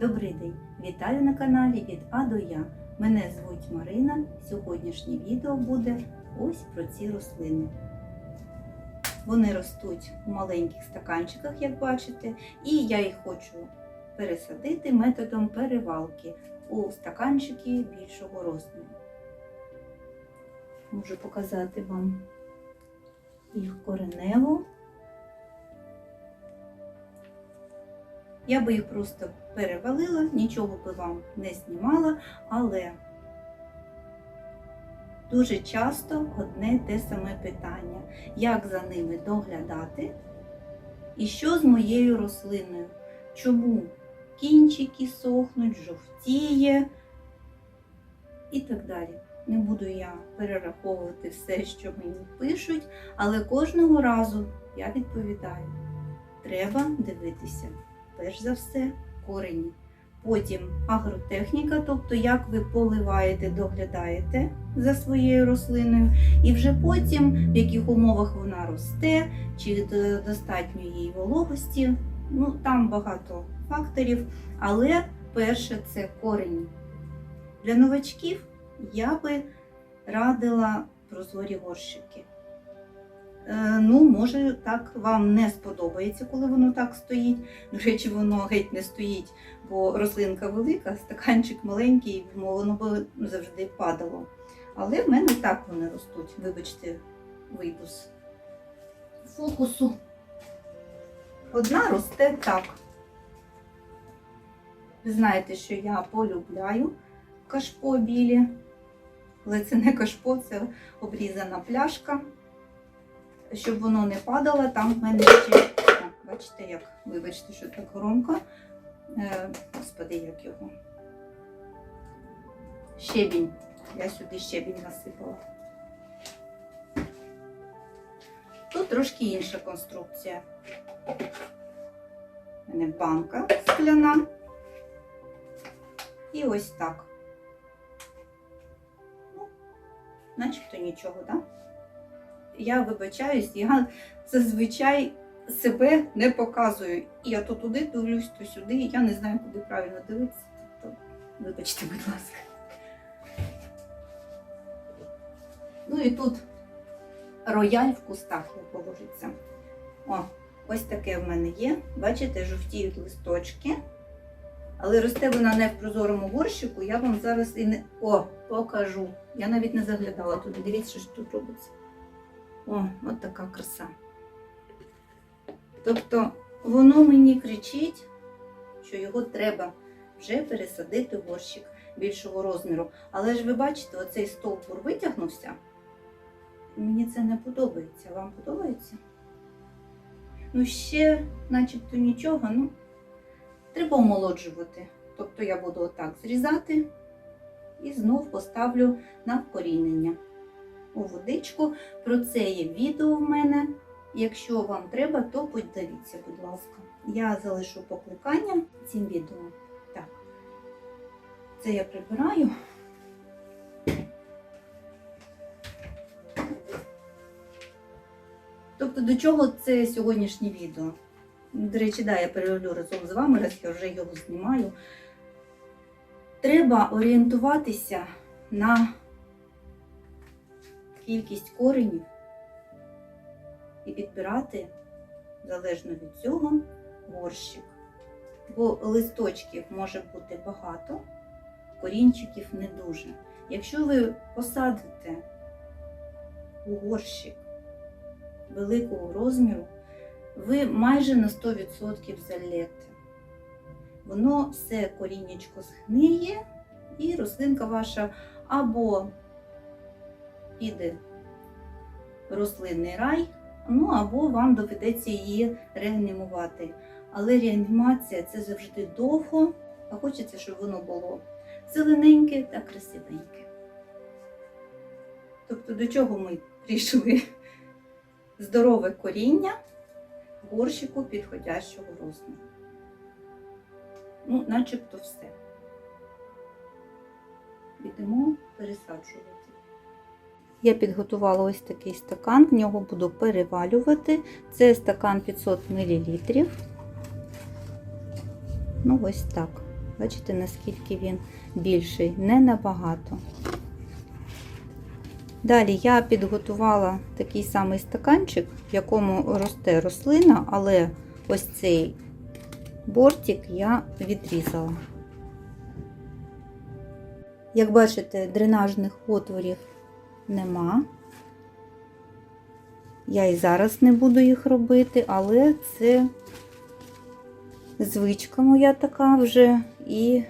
Добрий день! Вітаю на каналі від А до Я. Мене звуть Марина. Сьогоднішнє відео буде ось про ці рослини. Вони ростуть у маленьких стаканчиках, як бачите, і я їх хочу пересадити методом перевалки у стаканчики більшого розміру. Можу показати вам їх кореневу. Я би їх просто перевалила, нічого би вам не знімала, але дуже часто одне те саме питання: як за ними доглядати? І що з моєю рослиною? Чому кінчики сохнуть, жовтіє і так далі. Не буду я перераховувати все, що мені пишуть, але кожного разу я відповідаю: треба дивитися перш за все корені. Потім агротехніка, тобто як ви поливаєте, доглядаєте за своєю рослиною, і вже потім в яких умовах вона росте, чи достатньо їй вологості. Ну там багато факторів, але перше це корені. Для новачків я би радила прозорі горщики. Е, Ну, може, так вам не сподобається, коли воно так стоїть. До речі, воно геть не стоїть, бо рослинка велика, стаканчик маленький, воно би завжди падало. Але в мене так вони ростуть. Вибачте, вийду з фокусу. Одна росте так. Ви знаєте, що я полюбляю кашпо білі, але це не кашпо, це обрізана пляшка щоб воно не падало, там в мене ще, так, бачите, як, вибачте, що так громко. Е, господи, як його. Щебінь. Я сюди щебінь насипала. Тут трошки інша конструкція. У мене банка скляна. І ось так. Ну, начебто нічого, так? Да? Я вибачаюсь, я зазвичай себе не показую. Я то туди дивлюсь, то сюди, я не знаю, куди правильно дивитися. Тобто, вибачте, будь ласка. Ну і тут рояль в кустах положиться. О, ось таке в мене є. Бачите, жовтіють листочки. Але росте вона не в прозорому горщику, я вам зараз і не. О, покажу. Я навіть не заглядала туди. Дивіться, що тут робиться. О, от така краса. Тобто воно мені кричить, що його треба вже пересадити в горщик більшого розміру. Але ж ви бачите, оцей стовбур витягнувся. Мені це не подобається. Вам подобається? Ну, ще, начебто, нічого, ну, треба омолоджувати. Тобто я буду отак зрізати і знов поставлю на вкорінення у водичку. Про це є відео в мене. Якщо вам треба, то подивіться, будь ласка. Я залишу покликання цим відео. Так, це я прибираю. Тобто, до чого це сьогоднішнє відео? До речі, да, я перероблю разом з вами, раз я вже його знімаю. Треба орієнтуватися на кількість коренів і підбирати, залежно від цього, горщик. Бо листочків може бути багато, корінчиків не дуже. Якщо ви посадите у горщик великого розміру, ви майже на 100% залєте. Воно все коріннячко згниє, і рослинка ваша або піде рослинний рай, ну або вам доведеться її реанімувати. Але реанімація це завжди довго, а хочеться, щоб воно було зелененьке та красивеньке. Тобто, до чого ми прийшли? Здорове коріння горщику підходящого розміру. Ну, начебто все. Підемо пересаджувати. Я підготувала ось такий стакан, в нього буду перевалювати. Це стакан 500 мл. Ну, ось так. Бачите, наскільки він більший, не набагато. Далі я підготувала такий самий стаканчик, в якому росте рослина, але ось цей бортик я відрізала. Як бачите, дренажних отворів нема. Я і зараз не буду їх робити, але це звичка моя така вже і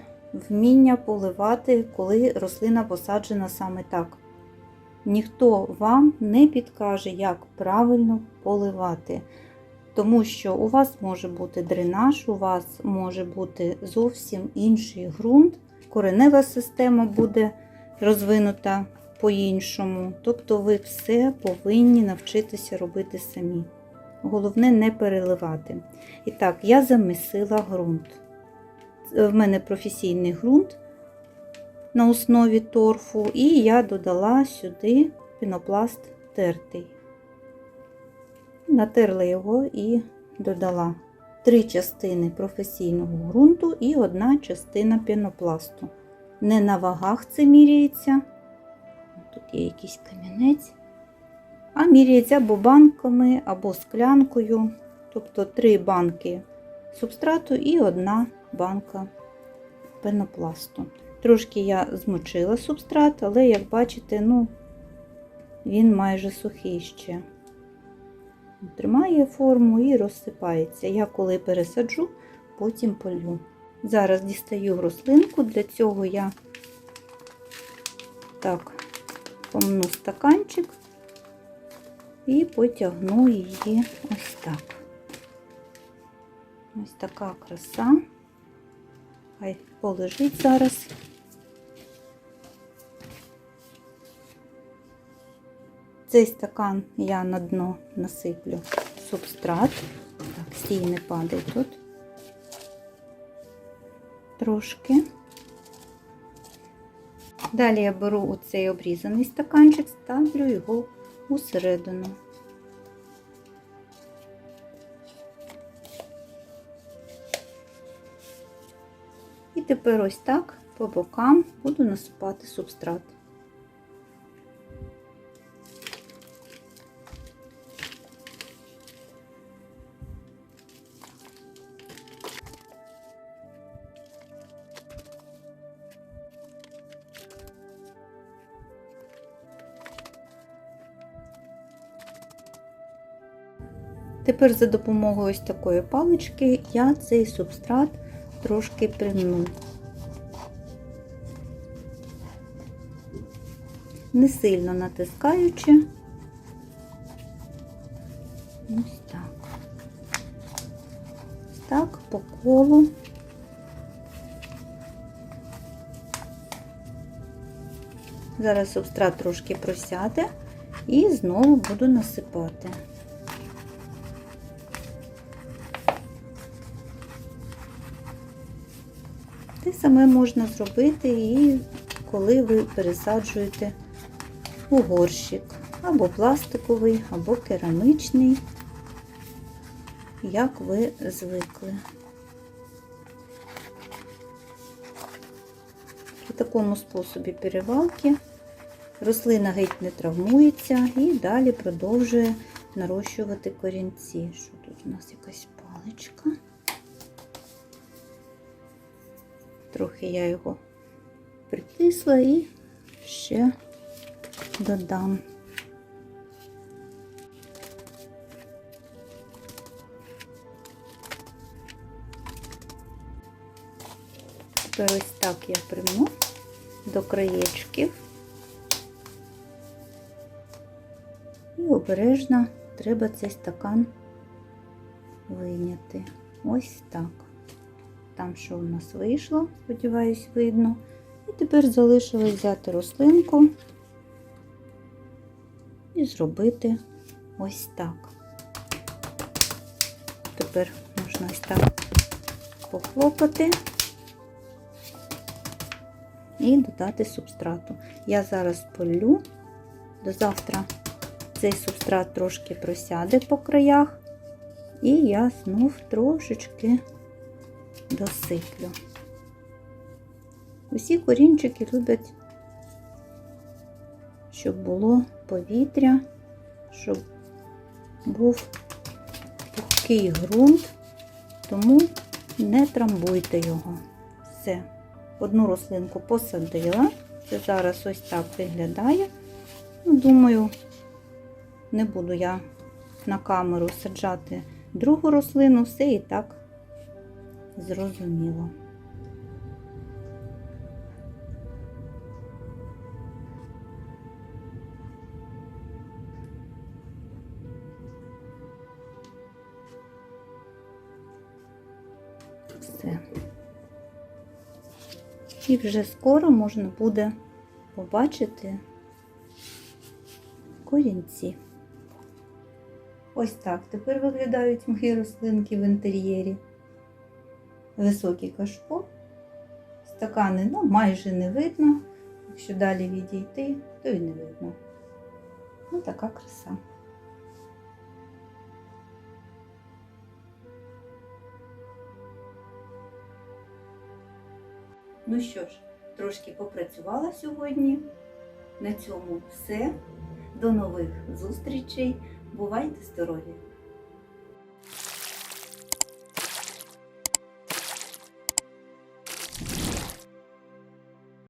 вміння поливати, коли рослина посаджена саме так. Ніхто вам не підкаже, як правильно поливати. Тому що у вас може бути дренаж, у вас може бути зовсім інший ґрунт, коренева система буде розвинута по-іншому. Тобто ви все повинні навчитися робити самі. Головне не переливати. І так, я замісила ґрунт. В мене професійний ґрунт на основі торфу, і я додала сюди пінопласт тертий. Натерла його і додала три частини професійного ґрунту і одна частина пінопласту. Не на вагах це міряється. Є якийсь камінець. А міряється або банками, або склянкою. Тобто три банки субстрату і одна банка пенопласту. Трошки я змочила субстрат, але, як бачите, ну, він майже сухий ще. Тримає форму і розсипається. Я коли пересаджу, потім полю. Зараз дістаю рослинку, для цього я так помну стаканчик і потягну її ось так. Ось така краса. Хай полежить зараз. Цей стакан я на дно насиплю субстрат. Так, стій не падає тут. Трошки. Далі я беру оцей обрізаний стаканчик, ставлю його усередину. І тепер ось так по бокам буду насипати субстрат. Тепер за допомогою ось такої палички я цей субстрат трошки примну. Не сильно натискаючи. Ось так. Ось так по колу. Зараз субстрат трошки просяде і знову буду насипати. Саме можна зробити і коли ви пересаджуєте у горщик, або пластиковий, або керамичний, як ви звикли. У такому способі перевалки рослина геть не травмується і далі продовжує нарощувати корінці. Що тут у нас якась паличка? Трохи я його притисла і ще додам. Тепер ось так я приму до краєчків і обережно треба цей стакан вийняти. Ось так. Там, що у нас вийшло, сподіваюсь, видно. І тепер залишилось взяти рослинку і зробити ось так. Тепер можна ось так похлопати і додати субстрату. Я зараз полю, до завтра цей субстрат трошки просяде по краях, і я знов трошечки досиплю. Усі корінчики люблять, щоб було повітря, щоб був пухкий ґрунт, тому не трамбуйте його. Все. Одну рослинку посадила. Це зараз ось так виглядає. Ну, думаю, не буду я на камеру саджати другу рослину, все і так зрозуміло. Все. І вже скоро можна буде побачити корінці. Ось так тепер виглядають мої рослинки в інтер'єрі. Високий кашпо. Стакани ну, майже не видно. Якщо далі відійти, то і не видно. Ну, така краса. Ну що ж, трошки попрацювала сьогодні. На цьому все. До нових зустрічей. Бувайте здорові!